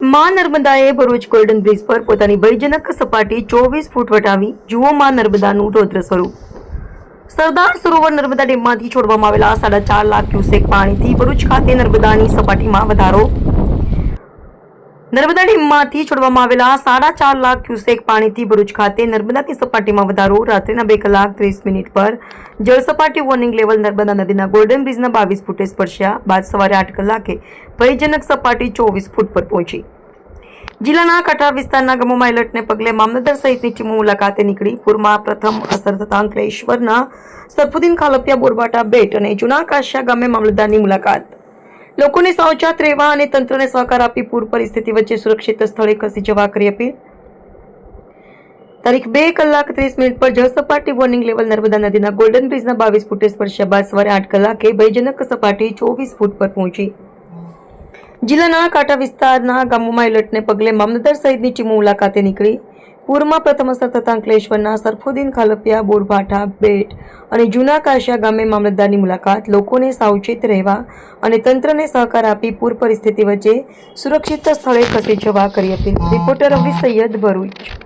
માં નર્મદાએ Bharuch golden bridge પર પોતાની ભયજનક સપાટી ચોવીસ ફૂટ વટાવી. જુઓ માં નર્મદાનું રૌદ્ર સ્વરૂપ. સરદાર સરોવર નર્મદા ડેમમાંથી છોડવામાં આવેલા સાડા ચાર લાખ ક્યુસેક પાણીથી ભરૂચ ખાતે નર્મદાની સપાટીમાં વધારો નર્મદા ડેમમાંથી છોડવામાં આવેલા સાડા ચાર લાખ ક્યુસેક પાણીથી ભરૂચ ખાતે નર્મદાની સપાટીમાં વધારો, રાત્રિના બે કલાક ત્રીસ મિનિટ પર જળસપાટી વોર્નિંગ લેવલ નર્મદા નદીના ગોલ્ડન બ્રિજના બાવીસ ફૂટે સ્પર્શ્યા બાદ સવારે આઠ કલાકે ભયજનક સપાટી ચોવીસ ફૂટ પર પહોંચી. જિલ્લાના કઠાર વિસ્તારના ગામોમાં એલર્ટને પગલે મામલતદાર સહિતની ટીમો મુલાકાતે નીકળી. પૂરમાં પ્રથમ અસર થતા અંકલેશ્વરના સરફુદ્દીન ખાલપિયા બોરબાટા બેટ અને જૂના કાશિયા ગામે મામલતદારની મુલાકાત. લોકોને સાવચેત રહેવા અને તંત્રને સહકાર આપી પૂર પરિસ્થિતિ વચ્ચે સુરક્ષિત સ્થળે ખસી જવા કરી અપીલ. તારીખ બે કલાક ત્રીસ મિનિટ પર જળસપાટી વોર્નિંગ લેવલ નર્મદા નદીના ગોલ્ડન બ્રિજના બાવીસ ફૂટે સ્પર્શ્યા બાદ સવારે આઠ કલાકે ભયજનક સપાટી ચોવીસ ફૂટ પર પહોંચી. જિલ્લાના કાંઠા વિસ્તારના ગામોમાં એલર્ટને પગલે મામલતદાર સહિતની ટીમો મુલાકાતે નીકળી. પૂરમાં પ્રથમ અસર થતા અંકલેશ્વરના સરફુદ્દીન ખાલપિયા, બોરભાઠા, બેટ અને જૂના કાશિયા ગામે મામલતદારની મુલાકાત, લોકોને સાવચેત રહેવા અને તંત્રને સહકાર આપી પૂર પરિસ્થિતિ વચ્ચે સુરક્ષિત સ્થળે ખસી જવા કરી હતી. રિપોર્ટર રવિ સૈયદ ભરૂચ.